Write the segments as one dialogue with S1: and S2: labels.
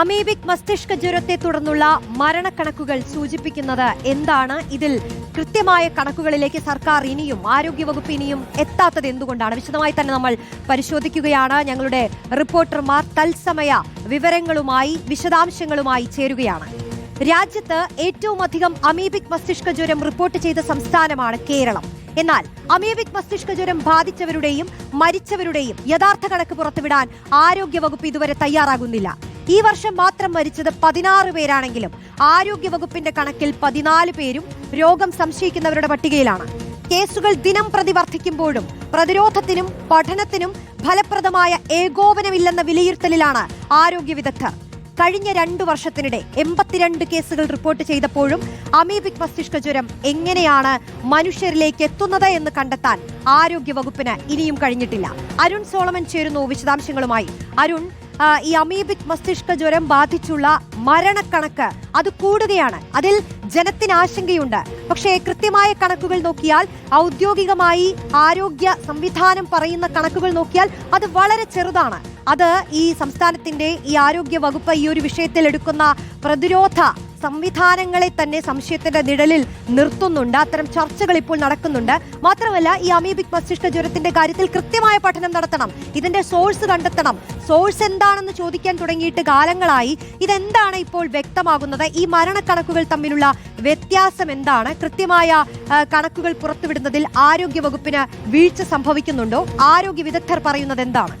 S1: Amoebic മസ്തിഷ്ക ജ്വരത്തെ തുടർന്നുള്ള മരണക്കണക്കുകൾ സൂചിപ്പിക്കുന്നത് എന്താണ്? ഇതിൽ കൃത്യമായ കണക്കുകളിലേക്ക് സർക്കാർ ഇനിയും ആരോഗ്യവകുപ്പ് ഇനിയും എത്താത്തത് എന്തുകൊണ്ടാണ്? വിശദമായി തന്നെ നമ്മൾ പരിശോധിക്കുകയാണ്. ഞങ്ങളുടെ റിപ്പോർട്ടർമാർ തത്സമയ വിവരങ്ങളുമായി വിശദാംശങ്ങളുമായി ചേരുകയാണ്. രാജ്യത്ത് ഏറ്റവും അധികം അമീബിക് മസ്തിഷ്ക ജ്വരം റിപ്പോർട്ട് ചെയ്ത സംസ്ഥാനമാണ് കേരളം. എന്നാൽ അമീബിക് മസ്തിഷ്ക ജ്വരം ബാധിച്ചവരുടെയും മരിച്ചവരുടെയും യഥാർത്ഥ കണക്ക് പുറത്തുവിടാൻ ആരോഗ്യവകുപ്പ് ഇതുവരെ തയ്യാറാകുന്നില്ല. ഈ വർഷം മാത്രം മരിച്ചത് പതിനാറ് പേരാണെങ്കിലും ആരോഗ്യവകുപ്പിന്റെ കണക്കിൽ പതിനാല് പേരും രോഗം സംശയിക്കുന്നവരുടെ പട്ടികയിലാണ്. കേസുകൾ ദിനം പ്രതി വർദ്ധിക്കുമ്പോഴും പ്രതിരോധത്തിനും പഠനത്തിനും ഫലപ്രദമായ ഏകോപനമില്ലെന്ന വിലയിരുത്തലിലാണ് ആരോഗ്യ വിദഗ്ധർ. കഴിഞ്ഞ രണ്ടു വർഷത്തിനിടെ എൺപത്തിരണ്ട് കേസുകൾ റിപ്പോർട്ട് ചെയ്തപ്പോഴും അമീബിക് മസ്തിഷ്ക ജ്വരം എങ്ങനെയാണ് മനുഷ്യരിലേക്ക് എത്തുന്നത് എന്ന് കണ്ടെത്താൻ ആരോഗ്യ വകുപ്പിന് ഇനിയും കഴിഞ്ഞിട്ടില്ല. അരുൺ സോളമൻ ചേരുന്നു വിശദാംശങ്ങളുമായി. അരുൺ ഈ അമീബിക് മസ്തിഷ്ക ജ്വരം ബാധിച്ചുള്ള മരണക്കണക്ക് അത് കൂടുകയാണ്. അതിൽ ജനത്തിന് ആശങ്കയുണ്ട്. പക്ഷേ കൃത്യമായ കണക്കുകൾ നോക്കിയാൽ ഔദ്യോഗികമായി ആരോഗ്യ സംവിധാനം പറയുന്ന കണക്കുകൾ നോക്കിയാൽ അത് വളരെ ചെറുതാണ്. അത് ഈ സംസ്ഥാനത്തിന്റെ ഈ ആരോഗ്യ വകുപ്പ് ഈ ഒരു വിഷയത്തിൽ എടുക്കുന്ന പ്രതിരോധ സംവിധാനങ്ങളെ തന്നെ സംശയത്തിന്റെ നിഴലിൽ നിർത്തുന്നുണ്ട്. അത്തരം ചർച്ചകൾ ഇപ്പോൾ നടക്കുന്നുണ്ട്. മാത്രമല്ല ഈ അമീബിക് മസ്തിഷ്ക ജ്വരത്തിന്റെ കാര്യത്തിൽ കൃത്യമായ പഠനം നടത്തണം. ഇതിന്റെ സോഴ്സ് കണ്ടെത്തണം. സോഴ്സ് എന്താണെന്ന് ചോദിക്കാൻ തുടങ്ങിയിട്ട് കാലങ്ങളായി. ഇതെന്താണ് ഇപ്പോൾ വ്യക്തമാകുന്നത്? ഈ മരണക്കണക്കുകൾ തമ്മിലുള്ള വ്യത്യാസം എന്താണ്? കൃത്യമായ കണക്കുകൾ പുറത്തുവിടുന്നതിൽ ആരോഗ്യ വകുപ്പിന് വീഴ്ച സംഭവിക്കുന്നുണ്ടോ? ആരോഗ്യ വിദഗ്ധർ പറയുന്നത് എന്താണ്?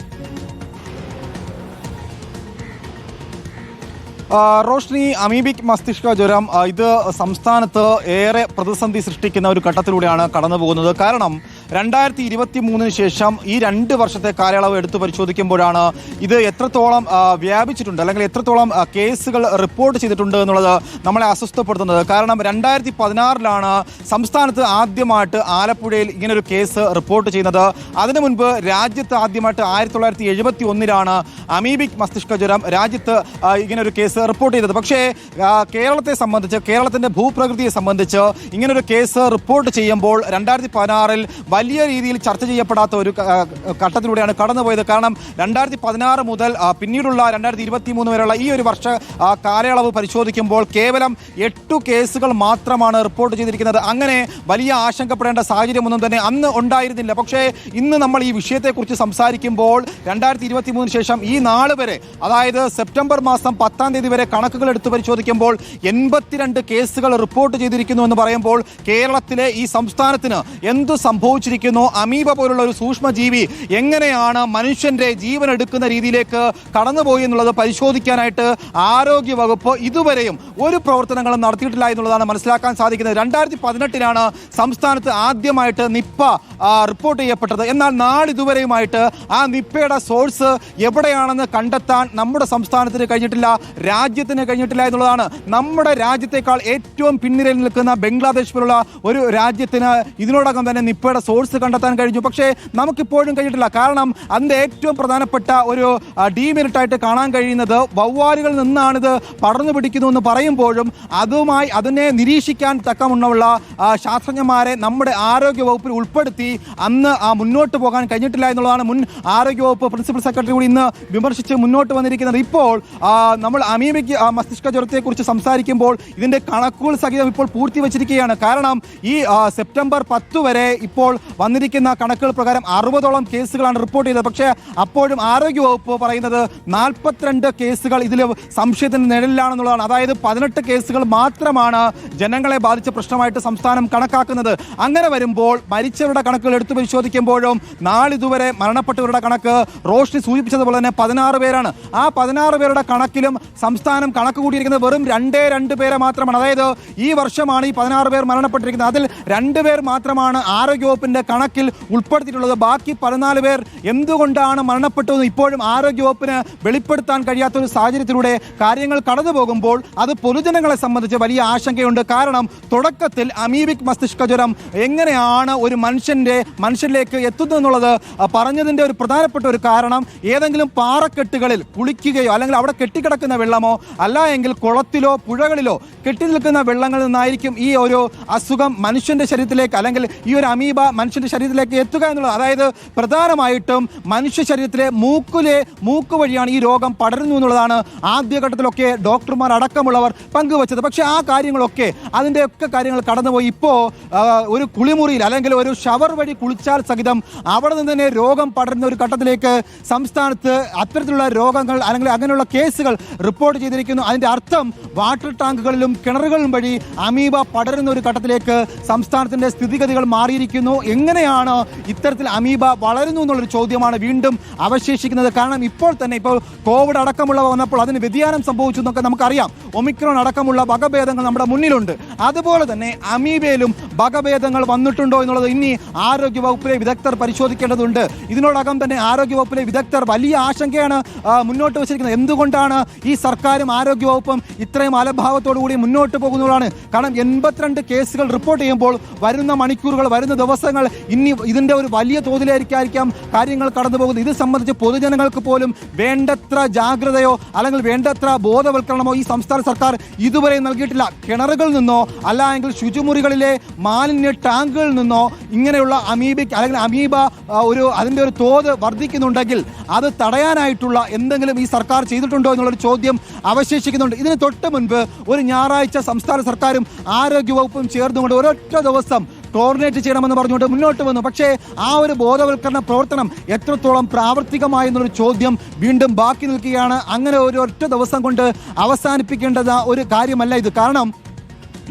S2: റോഷ്നി അമീബിക് മസ്തിഷ്ക ജ്വരം ഇത് സംസ്ഥാനത്ത് ഏറെ പ്രതിസന്ധി സൃഷ്ടിക്കുന്ന ഒരു ഘട്ടത്തിലൂടെയാണ് കടന്നു പോകുന്നത് കാരണം രണ്ടായിരത്തി ഇരുപത്തി മൂന്നിന് ശേഷം ഈ രണ്ട് വർഷത്തെ കാലയളവ് എടുത്തു പരിശോധിക്കുമ്പോഴാണ് ഇത് എത്രത്തോളം വ്യാപിച്ചിട്ടുണ്ട് അല്ലെങ്കിൽ എത്രത്തോളം കേസുകൾ റിപ്പോർട്ട് ചെയ്തിട്ടുണ്ട് എന്നുള്ളത് നമ്മളെ അസ്വസ്ഥപ്പെടുത്തുന്നത്. കാരണം രണ്ടായിരത്തി പതിനാറിലാണ് സംസ്ഥാനത്ത് ആദ്യമായിട്ട് ആലപ്പുഴയിൽ ഇങ്ങനൊരു കേസ് റിപ്പോർട്ട് ചെയ്യുന്നത്. അതിനു മുൻപ് രാജ്യത്ത് ആദ്യമായിട്ട് ആയിരത്തി തൊള്ളായിരത്തി എഴുപത്തി ഒന്നിലാണ് അമീബിക് മസ്തിഷ്ക ജ്വരം രാജ്യത്ത് ഇങ്ങനൊരു കേസ് റിപ്പോർട്ട് ചെയ്തത്. പക്ഷേ കേരളത്തെ സംബന്ധിച്ച് കേരളത്തിന്റെ ഭൂപ്രകൃതിയെ സംബന്ധിച്ച് ഇങ്ങനൊരു കേസ് റിപ്പോർട്ട് ചെയ്യുമ്പോൾ രണ്ടായിരത്തി പതിനാറിൽ രീതിയിൽ ചർച്ച ചെയ്യപ്പെടാത്ത ഒരു ഘട്ടത്തിലൂടെയാണ് കടന്നുപോയത്. കാരണം രണ്ടായിരത്തി പതിനാറ് മുതൽ പിന്നീടുള്ള രണ്ടായിരത്തി ഇരുപത്തി മൂന്ന് വരെയുള്ള ഈ ഒരു വർഷ കാലയളവ് പരിശോധിക്കുമ്പോൾ കേവലം എട്ടു കേസുകൾ മാത്രമാണ് റിപ്പോർട്ട് ചെയ്തിരിക്കുന്നത്. അങ്ങനെ വലിയ ആശങ്കപ്പെടേണ്ട സാഹചര്യമൊന്നും തന്നെ അന്ന് ഉണ്ടായിരുന്നില്ല. പക്ഷേ ഇന്ന് നമ്മൾ ഈ വിഷയത്തെക്കുറിച്ച് സംസാരിക്കുമ്പോൾ രണ്ടായിരത്തി ഇരുപത്തി മൂന്നിന് ശേഷം ഈ നാൾ വരെ അതായത് സെപ്റ്റംബർ മാസം പത്താം തീയതി വരെ കണക്കുകൾ എടുത്ത് പരിശോധിക്കുമ്പോൾ എൺപത്തിരണ്ട് കേസുകൾ റിപ്പോർട്ട് ചെയ്തിരിക്കുന്നു എന്ന് പറയുമ്പോൾ കേരളത്തിലെ ഈ സംസ്ഥാനത്തിന് എന്തു സംഭവിച്ചിരിക്കുന്നു അമീബ പോലുള്ള ഒരു സൂക്ഷ്മജീവി എങ്ങനെയാണ് മനുഷ്യന്റെ ജീവൻ എടുക്കുന്ന രീതിയിലേക്ക് കടന്നുപോയി എന്നുള്ളത് പരിശോധിക്കാനായിട്ട് ആരോഗ്യ വകുപ്പ് ഇതുവരെയും ഒരു പ്രവർത്തനങ്ങളും നടത്തിയിട്ടില്ല എന്നുള്ളതാണ് മനസ്സിലാക്കാൻ സാധിക്കുന്നത്. രണ്ടായിരത്തി പതിനെട്ടിലാണ് സംസ്ഥാനത്ത് ആദ്യമായിട്ട് നിപ്പ റിപ്പോർട്ട് ചെയ്യപ്പെട്ടത്. എന്നാൽ നാളിതുവരെയുമായിട്ട് ആ നിപ്പയുടെ സോഴ്സ് എവിടെയാണെന്ന് കണ്ടെത്താൻ നമ്മുടെ സംസ്ഥാനത്തിന് കഴിഞ്ഞിട്ടില്ല രാജ്യത്തിന് കഴിഞ്ഞിട്ടില്ല എന്നുള്ളതാണ് നമ്മുടെ രാജ്യത്തെക്കാൾ ഏറ്റവും പിന്നിരയിൽ നിൽക്കുന്ന ബംഗ്ലാദേശ് പോലുള്ള ഒരു രാജ്യത്തിന് ഇതിനോടകം തന്നെ നിപ്പയുടെ സോഴ്സ് കണ്ടെത്താൻ കഴിഞ്ഞു. പക്ഷേ നമുക്കിപ്പോഴും കഴിഞ്ഞിട്ടില്ല. കാരണം അതിന്റെ ഏറ്റവും പ്രധാനപ്പെട്ട ഒരു ഡീമെറിറ്റ് ആയിട്ട് കാണാൻ കഴിയുന്നത് വവ്വാലുകളിൽ നിന്നാണിത് പടർന്നു പിടിക്കുന്നു എന്ന് പറയുമ്പോഴും അതുമായി അതിനെ നിരീക്ഷിക്കാൻ തക്കമുള്ള ശാസ്ത്രജ്ഞന്മാരെ നമ്മുടെ ആരോഗ്യ വകുപ്പിൽ ഉൾപ്പെടുത്തി അന്ന് മുന്നോട്ട് പോകാൻ കഴിഞ്ഞിട്ടില്ല എന്നുള്ളതാണ് മുൻ ആരോഗ്യ വകുപ്പ് പ്രിൻസിപ്പൽ സെക്രട്ടറി കൂടി ഇന്ന് വിമർശിച്ച് മുന്നോട്ട് വന്നിരിക്കുന്നത്. ഇപ്പോൾ നമ്മൾ അമീബിക് മസ്തിഷ്ക ജ്വരത്തെക്കുറിച്ച് സംസാരിക്കുമ്പോൾ ഇതിന്റെ കണക്കുകൾ സഹിതം ഇപ്പോൾ പൂർത്തി വച്ചിരിക്കുകയാണ് കാരണം ഈ സെപ്റ്റംബർ പത്ത് വരെ ഇപ്പോൾ വന്നിരിക്കുന്ന കണക്കുകൾ പ്രകാരം അറുപതോളം കേസുകളാണ് റിപ്പോർട്ട് ചെയ്തത്. പക്ഷേ അപ്പോഴും ആരോഗ്യവകുപ്പ് പറയുന്നത് നാൽപ്പത്തിരണ്ട് കേസുകൾ ഇതിൽ സംശയത്തിന് നിഴലിലാണെന്നുള്ളതാണ്. അതായത് പതിനെട്ട് കേസുകൾ മാത്രമാണ് ജനങ്ങളെ ബാധിച്ച പ്രശ്നമായിട്ട് സംസ്ഥാനം കണക്കാക്കുന്നത്. അങ്ങനെ വരുമ്പോൾ മരിച്ചവരുടെ കണക്കുകൾ എടുത്തു പരിശോധിക്കുമ്പോഴും നാളിതുവരെ മരണപ്പെട്ടവരുടെ കണക്ക് റോഷ്നി സൂചിപ്പിച്ചതുപോലെ തന്നെ പതിനാറ് പേരാണ്. ആ പതിനാറ് പേരുടെ കണക്കിലും സംസ്ഥാനം കണക്ക് കൂട്ടിയിരിക്കുന്നത് വെറും രണ്ടേ രണ്ട് പേരെ മാത്രമാണ്. അതായത് ഈ വർഷമാണ് ഈ പതിനാറ് പേർ മരണപ്പെട്ടിരിക്കുന്നത്. അതിൽ രണ്ട് പേർ മാത്രമാണ് ആരോഗ്യവകുപ്പിന്റെ കണക്കിൽ ഉൾപ്പെടുത്തിയിട്ടുള്ളത്. ബാക്കി പതിനാല് പേർ എന്തുകൊണ്ടാണ് മരണപ്പെട്ടതെന്ന് ഇപ്പോഴും ആരോഗ്യവകുപ്പിന് വെളിപ്പെടുത്താൻ കഴിയാത്ത ഒരു സാഹചര്യത്തിലൂടെ കാര്യങ്ങൾ കടന്നു പോകുമ്പോൾ അത് പൊതുജനങ്ങളെ സംബന്ധിച്ച് വലിയ ആശങ്കയുണ്ട്. കാരണം തുടക്കത്തിൽ അമീബിക് മസ്തിഷ്ക ജ്വരം എങ്ങനെയാണ് ഒരു മനുഷ്യന്റെ മനുഷ്യരിലേക്ക് എത്തുന്നത് എന്നുള്ളത് പറഞ്ഞതിന്റെ ഒരു പ്രധാനപ്പെട്ട ഒരു കാരണം ഏതെങ്കിലും പാറക്കെട്ടുകളിൽ കുളിക്കുകയോ അല്ലെങ്കിൽ അവിടെ കെട്ടിക്കിടക്കുന്ന വെള്ളം വെള്ളമോ അല്ല എങ്കിൽ കുളത്തിലോ പുഴകളിലോ കെട്ടി നിൽക്കുന്ന വെള്ളങ്ങളിൽ നിന്നായിരിക്കും ഈ ഒരു അസുഖം മനുഷ്യന്റെ ശരീരത്തിലേക്ക് അല്ലെങ്കിൽ ഈ ഒരു അമീബ മനുഷ്യന്റെ ശരീരത്തിലേക്ക് എത്തുക എന്നുള്ളത് അതായത് പ്രധാനമായിട്ടും മനുഷ്യ ശരീരത്തിലെ മൂക്കിലെ മൂക്ക് വഴിയാണ് ഈ രോഗം പടരുന്നു എന്നുള്ളതാണ് ആദ്യഘട്ടത്തിലൊക്കെ ഡോക്ടർമാർ അടക്കമുള്ളവർ പങ്കുവച്ചത്. പക്ഷേ ആ കാര്യങ്ങളൊക്കെ അതിന്റെ ഒക്കെ കാര്യങ്ങൾ കടന്നുപോയി. ഇപ്പോൾ ഒരു കുളിമുറിയിൽ അല്ലെങ്കിൽ ഒരു ഷവർ വഴി കുളിച്ചാൽ സഹിതം അവിടെ നിന്ന് തന്നെ രോഗം പടരുന്ന ഒരു ഘട്ടത്തിലേക്ക് സംസ്ഥാനത്ത് അത്തരത്തിലുള്ള രോഗങ്ങൾ അല്ലെങ്കിൽ അങ്ങനെയുള്ള കേസുകൾ റിപ്പോർട്ട് ചെയ്തിരിക്കുന്നു. അതിന്റെ അർത്ഥം വാട്ടർ ടാങ്കുകളിലും കിണറുകളിലും വഴി അമീബ പടരുന്ന ഒരു ഘട്ടത്തിലേക്ക് സംസ്ഥാനത്തിന്റെ സ്ഥിതിഗതികൾ മാറിയിരിക്കുന്നു. എങ്ങനെയാണ് ഇത്തരത്തിൽ അമീബ വളരുന്നു എന്നുള്ളൊരു ചോദ്യമാണ് വീണ്ടും അവശേഷിക്കുന്നത്. കാരണം ഇപ്പോൾ തന്നെ ഇപ്പോൾ കോവിഡ് അടക്കമുള്ളവ വന്നപ്പോൾ അതിന് വ്യതിയാനം സംഭവിച്ചു എന്നൊക്കെ നമുക്കറിയാം. ഒമിക്രോൺ അടക്കമുള്ള വകഭേദങ്ങൾ നമ്മുടെ മുന്നിലുണ്ട്. അതുപോലെ തന്നെ അമീബയിലും വകഭേദങ്ങൾ വന്നിട്ടുണ്ടോ എന്നുള്ളത് ഇനി ആരോഗ്യ വകുപ്പിലെ വിദഗ്ധർ പരിശോധിക്കേണ്ടതുണ്ട്. ഇതിനോടകം തന്നെ ആരോഗ്യ വകുപ്പിലെ വിദഗ്ധർ വലിയ ആശങ്കയാണ് മുന്നോട്ട് വച്ചിരിക്കുന്നത്. എന്തുകൊണ്ടാണ് ഈ സർക്കാരും ആരോഗ്യ വകുപ്പും ഇത്രയും അലഭാവത്തോടു കൂടി മുന്നോട്ട് പോകുന്നതാണ്? കാരണം എൺപത്തിരണ്ട് കേസുകൾ റിപ്പോർട്ട് ചെയ്യുമ്പോൾ വരുന്ന മണിക്കൂറുകൾ വരുന്ന ദിവസങ്ങൾ ഇനി ഇതിന്റെ ഒരു വലിയ തോതിലായിരിക്കാം കാര്യങ്ങൾ കടന്നു പോകുന്നത്. ഇത് സംബന്ധിച്ച് പൊതുജനങ്ങൾക്ക് പോലും വേണ്ടത്ര ജാഗ്രതയോ അല്ലെങ്കിൽ വേണ്ടത്ര ബോധവൽക്കരണമോ ഈ സംസ്ഥാന സർക്കാർ ഇതുവരെ നൽകിയിട്ടില്ല. കിണറുകളിൽ നിന്നോ അല്ല എങ്കിൽ ശുചിമുറികളിലെ മാലിന്യ ടാങ്കുകളിൽ നിന്നോ ഇങ്ങനെയുള്ള അമീബിക് അല്ലെങ്കിൽ അമീബ ഒരു അതിന്റെ ഒരു തോത് വർദ്ധിക്കുന്നുണ്ടെങ്കിൽ അത് തടയാനായിട്ടുള്ള എന്തെങ്കിലും ഈ സർക്കാർ ചെയ്തിട്ടുണ്ടോ എന്നുള്ളൊരു ചോദ്യം അവശേഷിക്കുന്നുണ്ട്. ഇതിന് തൊട്ട് മുൻപ് ഒരു ഞായറാഴ്ച സംസ്ഥാന സർക്കാരും ആരോഗ്യ വകുപ്പും ചേർന്നുകൊണ്ട് ഒരൊറ്റ ദിവസം കോർഡിനേറ്റ് ചെയ്യണമെന്ന് പറഞ്ഞുകൊണ്ട് മുന്നോട്ട് വന്നു. പക്ഷേ ആ ഒരു ബോധവൽക്കരണ പ്രവർത്തനം എത്രത്തോളം പ്രാവർത്തികമായി എന്നൊരു ചോദ്യം വീണ്ടും ബാക്കി നിൽക്കുകയാണ്. അങ്ങനെ ഒരു ഒറ്റ ദിവസം കൊണ്ട് അവസാനിപ്പിക്കേണ്ടത് ഒരു കാര്യമല്ല ഇത്. കാരണം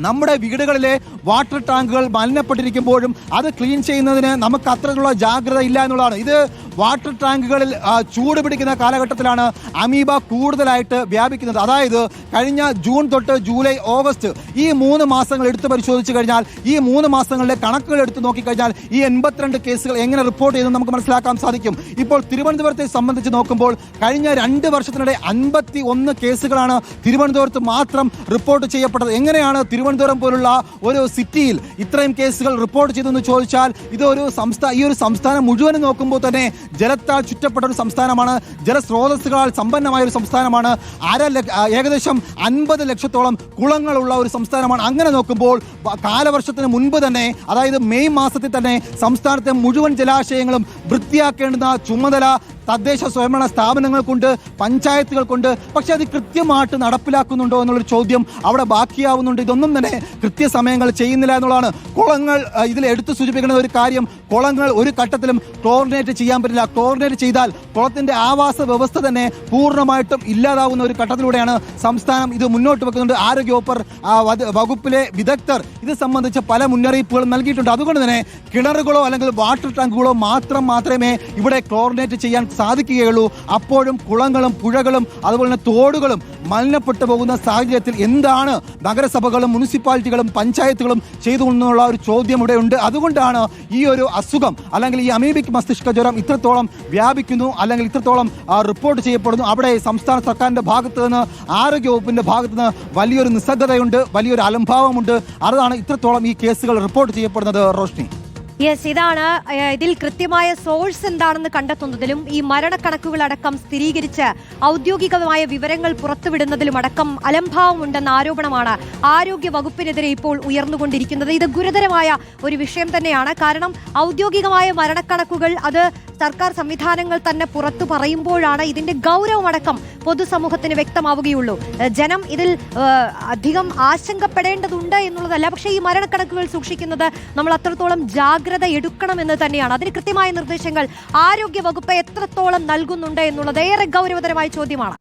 S2: നമ്മുടെ വീടുകളിലെ വാട്ടർ ടാങ്കുകൾ മലിനപ്പെട്ടിരിക്കുമ്പോഴും അത് ക്ലീൻ ചെയ്യുന്നതിന് നമുക്ക് അത്രയുള്ള ജാഗ്രത ഇല്ല എന്നുള്ളതാണ്. ഇത് വാട്ടർ ടാങ്കുകളിൽ ചൂട് പിടിക്കുന്ന കാലഘട്ടത്തിലാണ് അമീബ കൂടുതലായിട്ട് വ്യാപിക്കുന്നത്. അതായത് കഴിഞ്ഞ ജൂൺ തൊട്ട് ജൂലൈ ഓഗസ്റ്റ് ഈ മൂന്ന് മാസങ്ങൾ എടുത്ത് പരിശോധിച്ച് കഴിഞ്ഞാൽ ഈ മൂന്ന് മാസങ്ങളിലെ കണക്കുകൾ എടുത്ത് നോക്കിക്കഴിഞ്ഞാൽ ഈ എൺപത്തിരണ്ട് കേസുകൾ എങ്ങനെ റിപ്പോർട്ട് ചെയ്തെന്ന് നമുക്ക് മനസ്സിലാക്കാൻ സാധിക്കും. ഇപ്പോൾ തിരുവനന്തപുരത്തെ സംബന്ധിച്ച് നോക്കുമ്പോൾ കഴിഞ്ഞ രണ്ട് വർഷത്തിനിടെ അൻപത്തി ഒന്ന് കേസുകളാണ് തിരുവനന്തപുരത്ത് മാത്രം റിപ്പോർട്ട് ചെയ്യപ്പെട്ടത്. എങ്ങനെയാണ് തിരുവനന്തപുരം പോലുള്ള ഒരു സിറ്റിയിൽ ഇത്രയും കേസുകൾ റിപ്പോർട്ട് ചെയ്തെന്ന് ചോദിച്ചാൽ ഇതൊരു സംസ്ഥാന ഈ ഒരു സംസ്ഥാനം മുഴുവനും നോക്കുമ്പോൾ തന്നെ ജലത്താൽ ചുറ്റപ്പെട്ട ഒരു സംസ്ഥാനമാണ്. ജലസ്രോതസ്സുകളാൽ സമ്പന്നമായ ഒരു സംസ്ഥാനമാണ്. അര ഏകദേശം അൻപത് ലക്ഷത്തോളം കുളങ്ങളുള്ള ഒരു സംസ്ഥാനമാണ്. അങ്ങനെ നോക്കുമ്പോൾ കാലവർഷത്തിന് മുൻപ് തന്നെ അതായത് മെയ് മാസത്തിൽ തന്നെ സംസ്ഥാനത്തെ മുഴുവൻ ജലാശയങ്ങളും വൃത്തിയാക്കേണ്ടുന്ന ചുമതല തദ്ദേശ സ്വയംഭരണ സ്ഥാപനങ്ങൾക്കുണ്ട് പഞ്ചായത്തുകൾക്കുണ്ട്. പക്ഷേ അത് കൃത്യമായിട്ട് നടപ്പിലാക്കുന്നുണ്ടോ എന്നുള്ളൊരു ചോദ്യം അവിടെ ബാക്കിയാവുന്നുണ്ട്. ഇതൊന്നും തന്നെ കൃത്യസമയങ്ങൾ ചെയ്യുന്നില്ല എന്നുള്ളതാണ്. കുളങ്ങൾ ഇതിൽ എടുത്തു സൂചിപ്പിക്കുന്ന ഒരു കാര്യം കുളങ്ങൾ ഒരു ഘട്ടത്തിലും ക്ലോറിനേറ്റ് ചെയ്യാൻ പറ്റില്ല. ക്ലോറിനേറ്റ് ചെയ്താൽ കുളത്തിന്റെ ആവാസ വ്യവസ്ഥ തന്നെ പൂർണമായിട്ടും ഇല്ലാതാവുന്ന ഒരു ഘട്ടത്തിലൂടെയാണ് സംസ്ഥാനം ഇത് മുന്നോട്ട് വെക്കുന്നുണ്ട്. ആരോഗ്യ വകുപ്പ് വകുപ്പിലെ വിദഗ്ധർ ഇത് സംബന്ധിച്ച് പല മുന്നറിയിപ്പുകളും നൽകിയിട്ടുണ്ട്. അതുകൊണ്ട് തന്നെ കിണറുകളോ അല്ലെങ്കിൽ വാട്ടർ ടാങ്കുകളോ മാത്രം മാത്രമേ ഇവിടെ ക്ലോറിനേറ്റ് ചെയ്യാൻ സാധിക്കുകയുള്ളൂ. അപ്പോഴും കുളങ്ങളും പുഴകളും അതുപോലെ തന്നെ തോടുകളും മലിനപ്പെട്ടു പോകുന്ന സാഹചര്യത്തിൽ എന്താണ് നഗരസഭകളും മുനിസിപ്പാലിറ്റികളും പഞ്ചായത്തുകളും ചെയ്തു ഒരു ചോദ്യം ഇവിടെ ഉണ്ട്. അതുകൊണ്ടാണ് ഈ ഒരു അസുഖം അല്ലെങ്കിൽ ഈ അമീബിക് മസ്തിഷ്ക ജ്വരം ഇത്രത്തോളം വ്യാപിക്കുന്നു അല്ലെങ്കിൽ ഇത്രത്തോളം റിപ്പോർട്ട് ചെയ്യപ്പെടുന്നു. അവിടെ സംസ്ഥാന സർക്കാരിന്റെ ഭാഗത്ത് നിന്ന് ആരോഗ്യ വകുപ്പിന്റെ ഭാഗത്ത് നിന്ന് വലിയൊരു നിസ്സംഗതയുണ്ട് വലിയൊരു അലംഭാവമുണ്ട്. അതാണ് ഇത്രത്തോളം ഈ കേസുകൾ റിപ്പോർട്ട് ചെയ്യപ്പെടുന്നത് റോഷ്നി.
S1: യെസ് ഇതാണ് ഇതിൽ കൃത്യമായ സോഴ്സ് എന്താണെന്ന് കണ്ടെത്തുന്നതിലും ഈ മരണക്കണക്കുകളടക്കം സ്ഥിരീകരിച്ച് ഔദ്യോഗികമായ വിവരങ്ങൾ പുറത്തുവിടുന്നതിലും അടക്കം അലംഭാവമുണ്ടെന്ന ആരോപണമാണ് ആരോഗ്യ വകുപ്പിനെതിരെ ഇപ്പോൾ ഉയർന്നുകൊണ്ടിരിക്കുന്നത്. ഇത് ഗുരുതരമായ ഒരു വിഷയം തന്നെയാണ്. കാരണം ഔദ്യോഗികമായ മരണക്കണക്കുകൾ അത് സർക്കാർ സംവിധാനങ്ങൾ തന്നെ പുറത്തു പറയുമ്പോഴാണ് ഇതിന്റെ ഗൗരവമടക്കം പൊതുസമൂഹത്തിന് വ്യക്തമാവുകയുള്ളൂ. ജനം ഇതിൽ അധികം ആശങ്കപ്പെടേണ്ടതുണ്ട് എന്നുള്ളതല്ല പക്ഷേ ഈ മരണക്കണക്കുകൾ സൂക്ഷിക്കുന്നത് നമ്മൾ അത്രത്തോളം ജാഗ്രത എടുക്കണമെന്ന് തന്നെയാണ്. അതിന് കൃത്യമായ നിർദ്ദേശങ്ങൾ ആരോഗ്യ വകുപ്പ് എത്രത്തോളം നൽകുന്നുണ്ട് എന്നുള്ളത് ഏറെ ഗൗരവതരമായ ചോദ്യമാണ്.